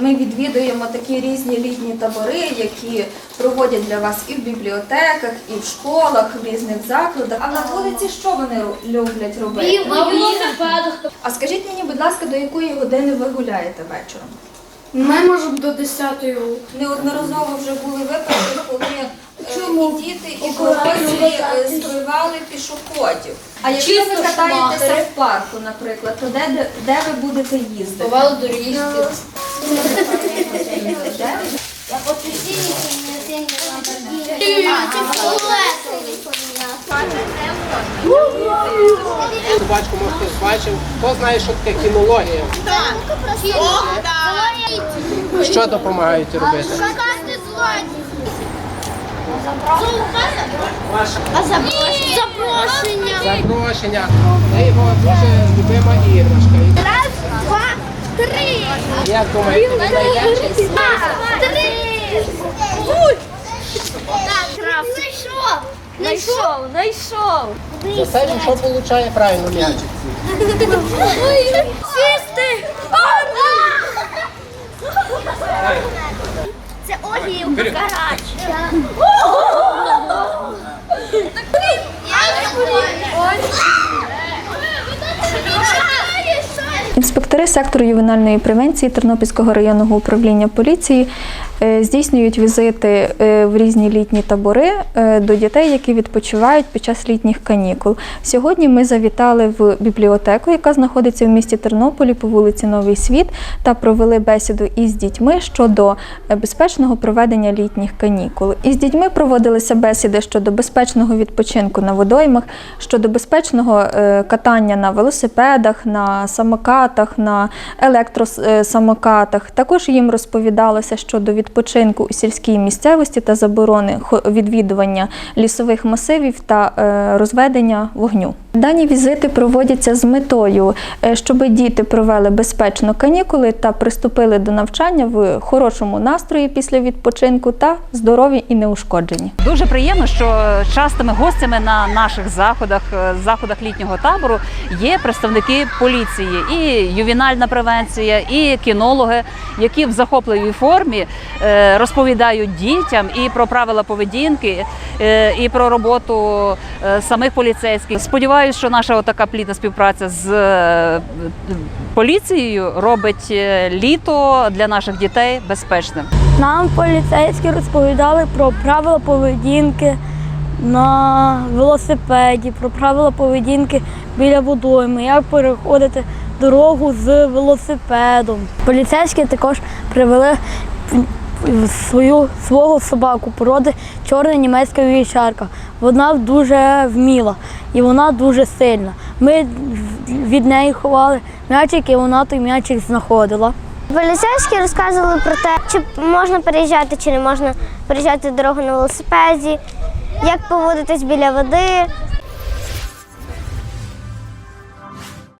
Ми відвідуємо такі різні літні табори, які проводять для вас і в бібліотеках, і в школах, в різних закладах. А на вулиці що вони люблять робити? На велосипедах. А скажіть мені, будь ласка, до якої години ви гуляєте вечором? Ми можемо до 10-ї. Неодноразово вже були випадки, коли е, і діти, і дорослі е, збивали пішоходів. А якщо ви Чисто катаєтеся в парку, наприклад, то де, де, де ви будете їздити? Бували доріжки. Де? Собачку, може хтось бачив. Хто знає, що таке кінологія? Що допомагають робити? Шукати злодій. Ваше Запрошення. запрошення. Це його дуже любима іграшка. Раз, два, три. Як думаєте, три. Знайшов. Знайшов, знайшов. За це він що получає правильно м'ячик? Сісти. Це Олівка Карач. Інспектори сектору ювенальної превенції Тернопільського районного управління поліції здійснюють візити е, в різні літні табори е, до дітей, які відпочивають під час літніх канікул. Сьогодні ми завітали в бібліотеку, яка знаходиться в місті Тернополі по вулиці Новий Світ, та провели бесіду із дітьми щодо е, безпечного проведення літніх канікул. Із дітьми проводилися бесіди щодо безпечного відпочинку на водоймах, щодо безпечного е, катання на велосипедах, на самокатах, на електросамокатах. Також їм розповідалося щодо відпочинку у сільській місцевості та заборони відвідування лісових масивів та е, розведення вогню. Дані візити проводяться з метою, е, щоб діти провели безпечно канікули та приступили до навчання в хорошому настрої після відпочинку та здорові і неушкоджені. Дуже приємно, що частими гостями на наших заходах, е, заходах літнього табору є представники поліції, і ювенальна превенція, і кінологи, які в захопливій формі е, розповідають дітям і про правила поведінки, і про роботу самих поліцейських. Сподіваюся, що наша така плідна співпраця з е, поліцією робить е, літо для наших дітей безпечним. Нам поліцейські розповідали про правила поведінки на велосипеді, про правила поведінки біля водойми, як переходити дорогу з велосипедом. Поліцейські також привели свою свого собаку породи чорна німецька вівчарка. Вона дуже вміла і вона дуже сильна. Ми від неї ховали м'ячик, і вона той м'ячик знаходила. Поліцейські розказували про те, чи можна переїжджати, чи не можна переїжджати дорогу на велосипеді, як поводитись біля води,